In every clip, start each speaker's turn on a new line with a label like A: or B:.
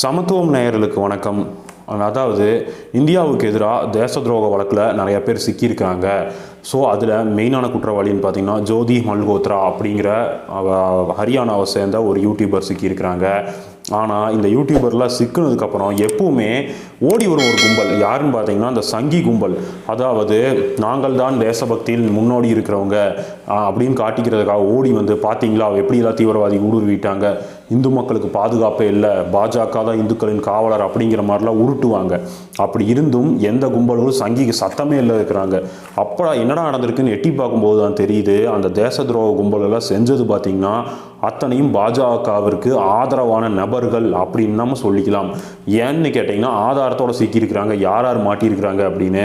A: சமத்துவம் நேயர்களுக்கு வணக்கம். அதாவது இந்தியாவுக்கு எதிராக தேச துரோக வழக்கில் நிறைய பேர் சிக்கியிருக்காங்க ஸோ அதில் மெயினான குற்றவாளின்னு பார்த்தீங்கன்னா ஜோதி மல்கோத்ரா அப்படிங்கிற ஹரியானாவை சேர்ந்த ஒரு யூடியூபர் சிக்கியிருக்கிறாங்க. ஆனால் இந்த யூடியூபர்லாம் சிக்கினதுக்கப்புறம் எப்பவுமே ஓடி வரும் ஒரு கும்பல். யாருன்னு பார்த்தீங்கன்னா அந்த சங்கி கும்பல். அதாவது நாங்கள் தான் தேசபக்தியில் முன்னோடி இருக்கிறவங்க. அப்படின்னு காட்டிக்கிறதுக்காக ஓடி வந்து பார்த்தீங்களா எப்படியெல்லாம் தீவிரவாதி ஊடுருவிட்டாங்க? இந்து மக்களுக்கு பாதுகாப்பே இல்லை. பாஜக தான் இந்துக்களின் காவலர் அப்படிங்கிற மாதிரிலாம் உருட்டுவாங்க. அப்படி இருந்தும் எந்த கும்பலும் சங்கிக்கு சத்தமே இல்லை இருக்கிறாங்க. அப்படா என்னடா நடந்திருக்குன்னு எட்டி பார்க்கும்போது தான் தெரியுது. அந்த தேச துரோக கும்பலெல்லாம் செஞ்சது பார்த்திங்கன்னா அத்தனையும் பாஜகவிற்கு ஆதரவான நபர்கள் அப்படின்னு நம்ம சொல்லிக்கலாம். ஏன்னு கேட்டிங்கன்னா ஆதாரத்தோடு சிக்கியிருக்கிறாங்க. யார் யார் மாட்டியிருக்கிறாங்க அப்படின்னு.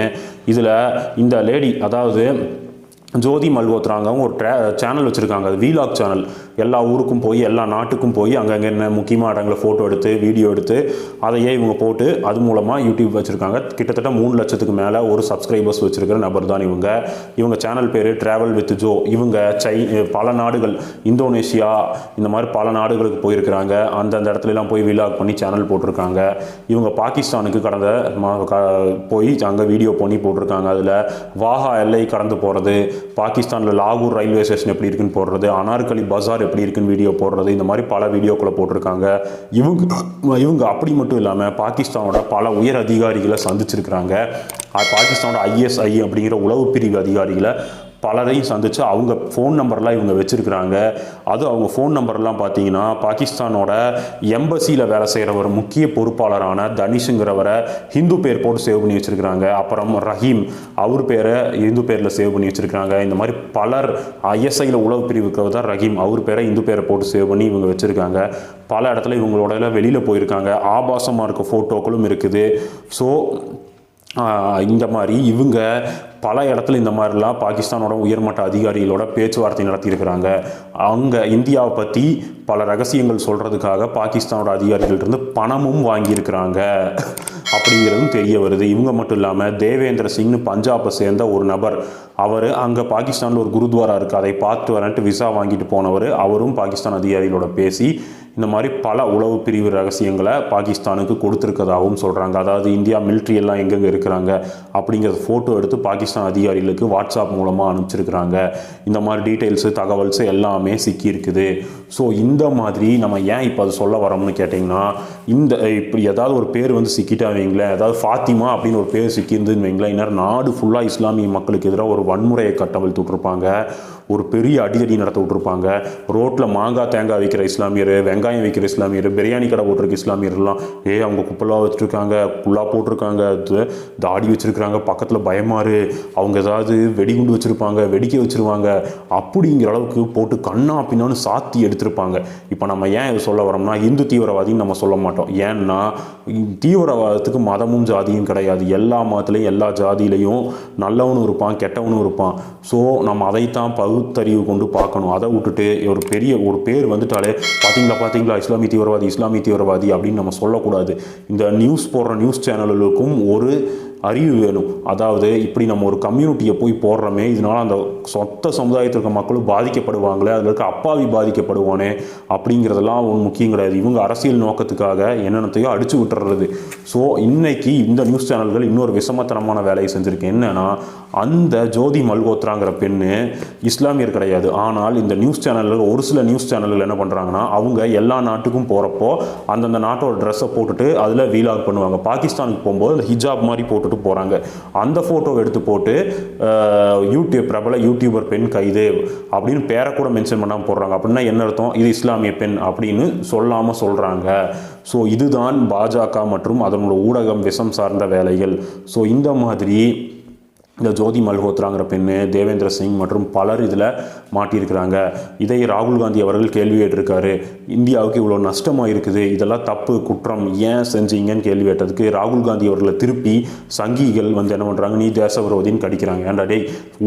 A: இதில் இந்த லேடி அதாவது ஜோதி மல்கோத்ராங்க அவங்க ஒரு ட்ரா சேனல் வச்சுருக்காங்க. அது வீலாக் சேனல். எல்லா ஊருக்கும் போய் எல்லா நாட்டுக்கும் போய் அங்கங்கே என்ன முக்கியமான இடங்களை ஃபோட்டோ எடுத்து வீடியோ எடுத்து அதையே இவங்க போட்டு அது மூலமாக யூடியூப் வச்சுருக்காங்க. கிட்டத்தட்ட மூணு லட்சத்துக்கு மேலே ஒரு சப்ஸ்கிரைபர்ஸ் வச்சுருக்கிற நபர் தான் இவங்க. இவங்க சேனல் பேர் ட்ராவல் வித் ஜோ இவங்க சை பல நாடுகள் இந்தோனேஷியா இந்த மாதிரி பல நாடுகளுக்கு போயிருக்கிறாங்க. அந்தந்த இடத்துலலாம் போய் விலாக் பண்ணி சேனல் போட்டிருக்காங்க. இவங்க பாகிஸ்தானுக்கு கடந்த மா- போய் அங்கே வீடியோ பண்ணி போட்டிருக்காங்க. அதில் வாஹா எல்லை கடந்து போகிறது பாகிஸ்தானில் லாகூர் ரயில்வே ஸ்டேஷன் எப்படி இருக்குன்னு போடுறது அனார்கலி பஜார் எப்படி இருக்குன்னு வீடியோ போடுறது இந்த மாதிரி பல வீடியோக்களை போட்டிருக்காங்க. இவங்க இவங்க அப்படி மட்டும் இல்லாமல் பாகிஸ்தானோட பல உயர் அதிகாரிகளை சந்திச்சிருக்கிறாங்க. பாகிஸ்தானோட ஐஎஸ்ஐ அப்படிங்கிற உளவு பிரிவு அதிகாரிகளை பலரையும் சந்தித்து அவங்க ஃபோன் நம்பர்லாம் இவங்க வச்சுருக்கிறாங்க. அது அவங்க ஃபோன் நம்பர்லாம் பார்த்தீங்கன்னா பாகிஸ்தானோட எம்பசியில் வேலை செய்கிற ஒரு முக்கிய பொறுப்பாளரான தனிஷுங்கிறவரை ஹிந்து பேர் போட்டு சேவ் பண்ணி வச்சுருக்கிறாங்க. அப்புறம் ரஹீம் அவர் பேரை இந்து பேரில் சேவ் பண்ணி வச்சுருக்காங்க இந்த மாதிரி பலர் ஐஎஸ்ஐயில் உளவு பிரிவுக்கு தான் ரஹீம் அவர் பேரை இந்து பேரை போட்டு சேவ் பண்ணி இவங்க வச்சுருக்காங்க. பல இடத்துல இவங்களோட வெளியில் போயிருக்காங்க. ஆபாசமாக இருக்க ஃபோட்டோக்களும் இருக்குது. ஸோ இந்த மாதிரி இவங்க பல இடத்துல இந்த மாதிரிலாம் பாகிஸ்தானோட உயர்மட்ட அதிகாரிகளோட பேச்சுவார்த்தை நடத்தியிருக்கிறாங்க. அங்கே இந்தியாவை பற்றி பல ரகசியங்கள் சொல்கிறதுக்காக பாகிஸ்தானோட அதிகாரிகள்ட்ட பணமும் வாங்கியிருக்கிறாங்க. அப்படிங்கிறதும் தெரிய வருது. இவங்க மட்டும் இல்லாமல் தேவேந்திர சிங்னு பஞ்சாபை சேர்ந்த ஒரு நபர் அவர் அங்கே பாகிஸ்தானில் ஒரு குருத்வாரா இருக்குது அதை பார்த்து வரேன்ட்டு விசா வாங்கிட்டு போனவர் அவரும் பாகிஸ்தான் அதிகாரிகளோட பேசி இந்த மாதிரி பல உளவு பிரிவு ரகசியங்களை பாகிஸ்தானுக்கு கொடுத்துருக்கதாகவும் சொல்கிறாங்க அதாவது இந்தியா மிலிட்ரி எல்லாம் எங்கெங்கே இருக்கிறாங்க அப்படிங்கிறத ஃபோட்டோ எடுத்து பாகிஸ்தான் அதிகாரிகளுக்கு வாட்ஸ்அப் மூலமாக அனுப்பிச்சிருக்கிறாங்க. இந்த மாதிரி டீட்டெயில்ஸு தகவல்ஸ் எல்லாமே சிக்கியிருக்குது. ஸோ இந்த மாதிரி நம்ம ஏன் இப்போ அது சொல்ல வரோம்னு கேட்டிங்கன்னா இந்த இப்படி ஏதாவது ஒரு பேர் வந்து சிக்கிட்டா வைங்களேன் ஏதாவது ஃபாத்திமா அப்படின்னு ஒரு பேர் சிக்கியிருந்துன்னு வைங்களேன் இந்நேரம் நாடு ஃபுல்லாக இஸ்லாமிய மக்களுக்கு எதிராக ஒரு வன்முறையை கட்டவழ்த்து விட்ருப்பாங்க ஒரு பெரிய அடிதடி நடத்த விட்ருப்பாங்க ரோட்டில் மாங்காய் தேங்காய் விற்கிற இஸ்லாமியர் வெங்காயம் விற்கிற இஸ்லாமியர் பிரியாணி கடை போட்டிருக்க இஸ்லாமியர்லாம் ஏ அவங்க குப்பலாக வச்சுருக்காங்க புல்லாக போட்டிருக்காங்க தாடி வச்சுருக்காங்க பக்கத்தில் பயமாறு அவங்க ஏதாவது வெடிகுண்டு வச்சுருப்பாங்க வெடிக்க வச்சுருவாங்க அப்படிங்கிற அளவுக்கு போட்டு கண்ணா பின்னான்னு சாத்தி எடுத்திருப்பாங்க. இப்போ நம்ம ஏன் இதை சொல்ல வரோம்னா இந்து தீவிரவாதின்னு நம்ம சொல்ல மாட்டோம். ஏன்னா தீவிரவாதத்துக்கு மதமும் ஜாதியும் கிடையாது. எல்லா மதத்துலேயும் எல்லா ஜாதியிலையும் நல்லவனும் இருப்பான் கெட்டவனும் இருப்பான். ஸோ நம்ம அதைத்தான் பகுத்தறிவு கொண்டு பார்க்கணும். அதை விட்டுட்டு ஒரு பெரிய ஒரு பேர் வந்துட்டாலே பார்த்தீங்களா பார்த்தீங்களா இஸ்லாமிய தீவிரவாதி இஸ்லாமிய தீவிரவாதி அப்படின்னு நம்ம சொல்லக்கூடாது. இந்த நியூஸ் போடுற நியூஸ் சேனல்களுக்கும் ஒரு அறிவு வேணும். அதாவது இப்படி நம்ம ஒரு கம்யூனிட்டியை போய் போடுறோமே இதனால் அந்த சொத்த சமுதாயத்தில் இருக்க மக்களும் பாதிக்கப்படுவாங்களே அதில் இருக்க அப்பாவி பாதிக்கப்படுவானே அப்படிங்கிறதெல்லாம் ஒன்றும் முக்கியம் கிடையாது. இவங்க அரசியல் நோக்கத்துக்காக என்னென்னத்தையோ அடித்து விட்டுறது. ஸோ இன்றைக்கி இந்த நியூஸ் சேனல்கள் இன்னொரு விஷமத்தனமான வேலையை செஞ்சுருக்கு. என்னென்னா அந்த ஜோதி மல்கோத்ராங்கிற பெண்ணு இஸ்லாமியர் கிடையாது. ஆனால் இந்த நியூஸ் சேனல்கள் ஒரு சில நியூஸ் சேனல்கள் என்ன பண்ணுறாங்கன்னா அவங்க எல்லா நாட்டுக்கும் போகிறப்போ அந்தந்த நாட்டோட ட்ரெஸ்ஸை போட்டுட்டு அதில் வீலாக் பண்ணுவாங்க. பாகிஸ்தானுக்கு போகும்போது ஹிஜாப் மாதிரி போட்டு போட்டுட்டு போகிறாங்க அந்த ஃபோட்டோவை எடுத்து போட்டு யூடியூப் பிரபல யூடியூபர் பெண் கைது அப்படின்னு பேரை கூட மென்ஷன் பண்ணாமல் போடுறாங்க. அப்படின்னா என்ன அர்த்தம்? இது இஸ்லாமிய பெண் அப்படின்னு சொல்லாமல் சொல்கிறாங்க ஸோ இதுதான் பாஜக மற்றும் அதனோட ஊடகம் விஷம் சார்ந்த வேலைகள். ஸோ இந்த மாதிரி இந்த ஜோதி மல்ஹோத்ராங்கிற பெண்ணு தேவேந்திர சிங் மற்றும் பலர் இதில் மாட்டியிருக்கிறாங்க. இதை ராகுல் காந்தி அவர்கள் கேள்வி கேட்டிருக்காரு. இந்தியாவுக்கு இவ்வளோ நஷ்டமாக இருக்குது இதெல்லாம் தப்பு குற்றம் ஏன் செஞ்சீங்கன்னு கேள்வி கேட்டதுக்கு ராகுல் காந்தி அவர்களை திருப்பி சங்கிகள் வந்து என்ன பண்ணுறாங்க நீ தேச விரோதின்னு கடிக்கிறாங்க. ஏன்டா டேய்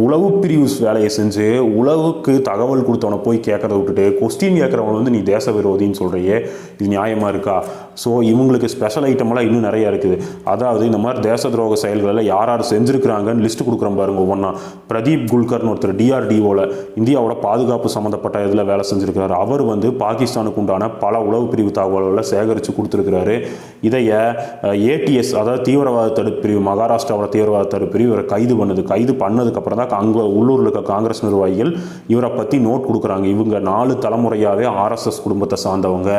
A: உளவு பிரிவு வேலையை செஞ்சு உளவுக்கு தகவல் கொடுத்தவனை போய் கேட்கறத விட்டுட்டு கொஸ்டின் கேட்குறவங்க வந்து நீ தேச விரோதின்னு சொல்கிறையே இது நியாயமாக இருக்கா? ஸோ இவங்களுக்கு ஸ்பெஷல் ஐட்டமெல்லாம் இன்னும் நிறைய இருக்குது. அதாவது இந்த மாதிரி தேச துரோக செயல்களில் யார் யார் செஞ்சுருக்கிறாங்கன்னு லிஸ்ட் லிஸ்ட் கொடுக்குறேன் பாருங்க ஒவ்வொன்றா பிரதீப் குல்கர்னு ஒருத்தர் டிஆர்டிஓவில் இந்தியாவோட பாதுகாப்பு சம்மந்தப்பட்ட இதில் வேலை செஞ்சுருக்காரு அவர் வந்து பாகிஸ்தானுக்கு உண்டான பல உளவு பிரிவு தகவல்களை சேகரித்து கொடுத்துருக்கிறாரு. இதைய ஏடிஎஸ் அதாவது தீவிரவாத தடுப்பு பிரிவு மகாராஷ்டிராவோட தீவிரவாத தடுப்பு பிரிவு இவரை கைது பண்ணுது. கைது பண்ணதுக்கப்புறம் தான் அங்கே உள்ளூரில் இருக்க காங்கிரஸ் நிர்வாகிகள் இவரை பற்றி நோட் கொடுக்குறாங்க. இவங்க நாலு தலைமுறையாகவே ஆர்எஸ்எஸ் குடும்பத்தை சார்ந்தவங்க.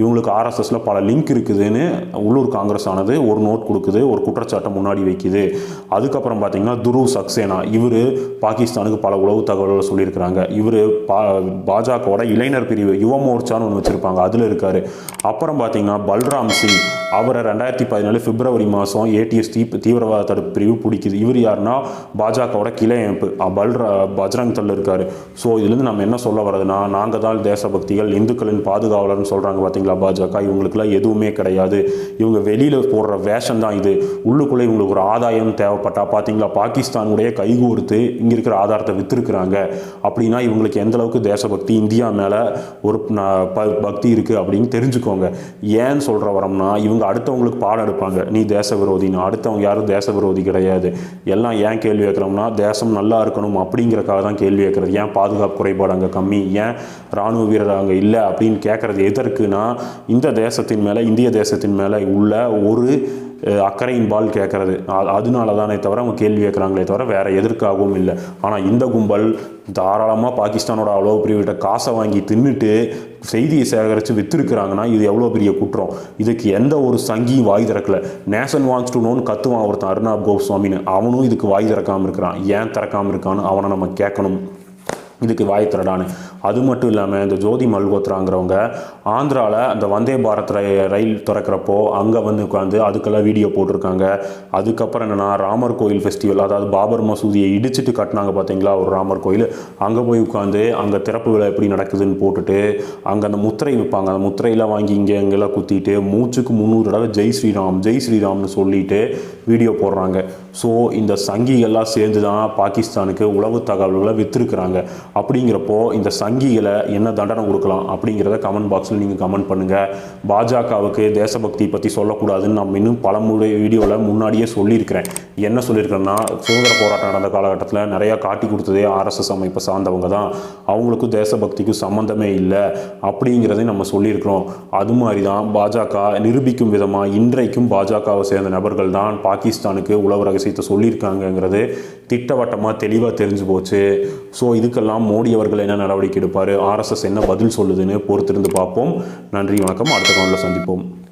A: இவங்களுக்கு ஆர்எஸ்எஸில் பல லிங்க் இருக்குதுன்னு உள்ளூர் காங்கிரஸ் ஆனது ஒரு நோட் கொடுக்குது ஒரு குற்றச்சாட்டை முன்னாடி வைக்குது. அதுக்கப்புறம் பார்த்தீங்கன்னா துருவ் சக்சேனா. இவர் பாகிஸ்தானுக்கு பல உளவு தகவல்களை சொல்லியிருக்கிறாங்க. இவர் பா பாஜகவோட இளைஞர் பிரிவு யுவ மோர்ச்சான்னு ஒன்று வச்சுருப்பாங்க. அதில் இருக்கார். அப்புறம் பார்த்தீங்கன்னா பல்ராம் சிங். அவரை ரெண்டாயிரத்தி பதினேழு பிப்ரவரி மாதம் ஏடிஎஸ் தீ தீவிரவாத தடுப்பு பிரிவு பிடிக்குது. இவர் யாருன்னா பாஜகவோட கிளை அமைப்பு. பல்ரா பஜ்ரங் தள் இருக்கார். ஸோ இதுலேருந்து நம்ம என்ன சொல்ல வர்றதுன்னா நாங்கள் தான் தேசபக்திகள் இந்துக்களின் பாதுகாவலர்னு சொல்கிறாங்க பார்த்தீங்களா பாஜக. இவங்களுக்குலாம் எதுவுமே கிடையாது. இவங்க வெளியில் போடுற வேஷம் தான் இது. உள்ளுக்குள்ளே இவங்களுக்கு ஒரு ஆதாயம் தேவைப்பட்டா பார்த்தீங்களா பாகிஸ்தானுடைய கைகூர்த்து இங்கே இருக்கிற ஆதாரத்தை விற்றுருக்குறாங்க அப்படின்னா இவங்களுக்கு எந்த அளவுக்கு தேசபக்தி இந்தியா மேலே ஒரு ப- பக்தி இருக்குது அப்படின்னு தெரிஞ்சுக்கோங்க. ஏன்னு சொல்கிற வரோம்னா இவங்க அடுத்தவங்களுக்கு பாடம் எடுப்பாங்க. நீ தேச விரோதின்னு அடுத்தவங்க யாரும் தேச விரோதி கிடையாது. எல்லாம் ஏன் கேள்வி கேட்குறோம்னா தேசம் நல்லா இருக்கணும் அப்படிங்கிறக்காக தான் கேள்வி கேட்குறது ஏன் பாதுகாப்பு குறைபாடு அங்கே கம்மி? ஏன் ராணுவ வீரர் அங்கே இல்லை அப்படின்னு கேட்குறது எதற்குனா இந்த தேசத்தின் மேலே இந்திய தேசத்தின் மேலே உள்ள ஒரு அக்கறையின் பால் கேட்கறது. அதனால தானே தவிர அவங்க கேள்வி கேட்குறாங்களே தவிர வேறு எதற்காகவும் இல்லை. ஆனால் இந்த கும்பல் தாராளமாக பாகிஸ்தானோட அவ்வளோ பிரிவுகிட்ட காசை வாங்கி தின்னுட்டு செய்தியை சேகரித்து விற்றுருக்குறாங்கன்னா இது எவ்வளோ பெரிய குற்றம்? இதுக்கு எந்த ஒரு சங்கியும் வாய் திறக்கல. நேஷன் வாங்ஸ் டு நோன் கத்துவான் ஒருத்தன் அருணாப் கோஸ்வாமின்னு. அவனும் இதுக்கு வாய் திறக்காமல் இருக்கிறான். ஏன் திறக்காமல் இருக்கான்னு அவனை நம்ம கேட்கணும். இதுக்கு வாய் திரடான்னு அது மட்டும் இல்லாமல் இந்த ஜோதி மல்கோத்ராங்கிறவங்க ஆந்திராவில் அந்த வந்தே பாரத் ரயில் ரயில் திறக்கிறப்போ அங்கே வந்து உட்காந்து அதுக்கெல்லாம் வீடியோ போட்டிருக்காங்க. அதுக்கப்புறம் என்னென்னா ராமர் கோயில் ஃபெஸ்டிவல் அதாவது பாபர் மசூதியை இடிச்சிட்டு கட்டினாங்க பார்த்தீங்களா ஒரு ராமர் கோயில். அங்கே போய் உட்காந்து அங்கே திறப்பு விழா எப்படி நடக்குதுன்னு போட்டுட்டு அங்கே அந்த முத்திரை விற்பாங்க அந்த முத்திரையெல்லாம் வாங்கி இங்கே அங்கெல்லாம் குத்திட்டு மூச்சுக்கு முந்நூறு தடவை ஜெய் ஸ்ரீராம் ஜெய் ஸ்ரீராம்னு சொல்லிட்டு வீடியோ போடுறாங்க. ஸோ இந்த சங்கிகள்லாம் சேர்ந்து தான் பாகிஸ்தானுக்கு உளவு தகவல்களை விற்றுருக்குறாங்க அப்படிங்கிறப்போ இந்த சங்கிகளை என்ன தண்டனை கொடுக்கலாம் அப்படிங்கிறத கமெண்ட் பாக்ஸில் நீங்கள் கமெண்ட் பண்ணுங்கள் பாஜகவுக்கு தேசபக்தி பற்றி சொல்லக்கூடாதுன்னு நம்ம இன்னும் பல வீடியோவில் முன்னாடியே சொல்லியிருக்கிறேன். என்ன சொல்லியிருக்கிறேன்னா சுதந்திர போராட்டம் நடந்த காலகட்டத்தில் நிறையா காட்டி கொடுத்ததே ஆர்எஸ்எஸ் அமைப்பை சார்ந்தவங்க தான். அவங்களுக்கும் தேசபக்திக்கும் சம்மந்தமே இல்லை அப்படிங்கிறதையும் நம்ம சொல்லியிருக்கிறோம். அது மாதிரி தான் பாஜக நிரூபிக்கும் விதமாக இன்றைக்கும் பாஜகவை சேர்ந்த நபர்கள் தான் பாகிஸ்தானுக்கு உளவு ரகசியத்தை சொல்லியிருக்காங்கங்கிறது திட்டவட்டமாக தெளிவாக தெரிஞ்சு போச்சு. ஸோ இதுக்கெல்லாம் மோடி அவர்கள் என்ன நடவடிக்கை எடுப்பார். ஆர்எஸ்எஸ் என்ன பதில் சொல்லுதுன்னு பொறுத்திருந்து பார்ப்போம். நன்றி வணக்கம். அடுத்த கவனில் சந்திப்போம்.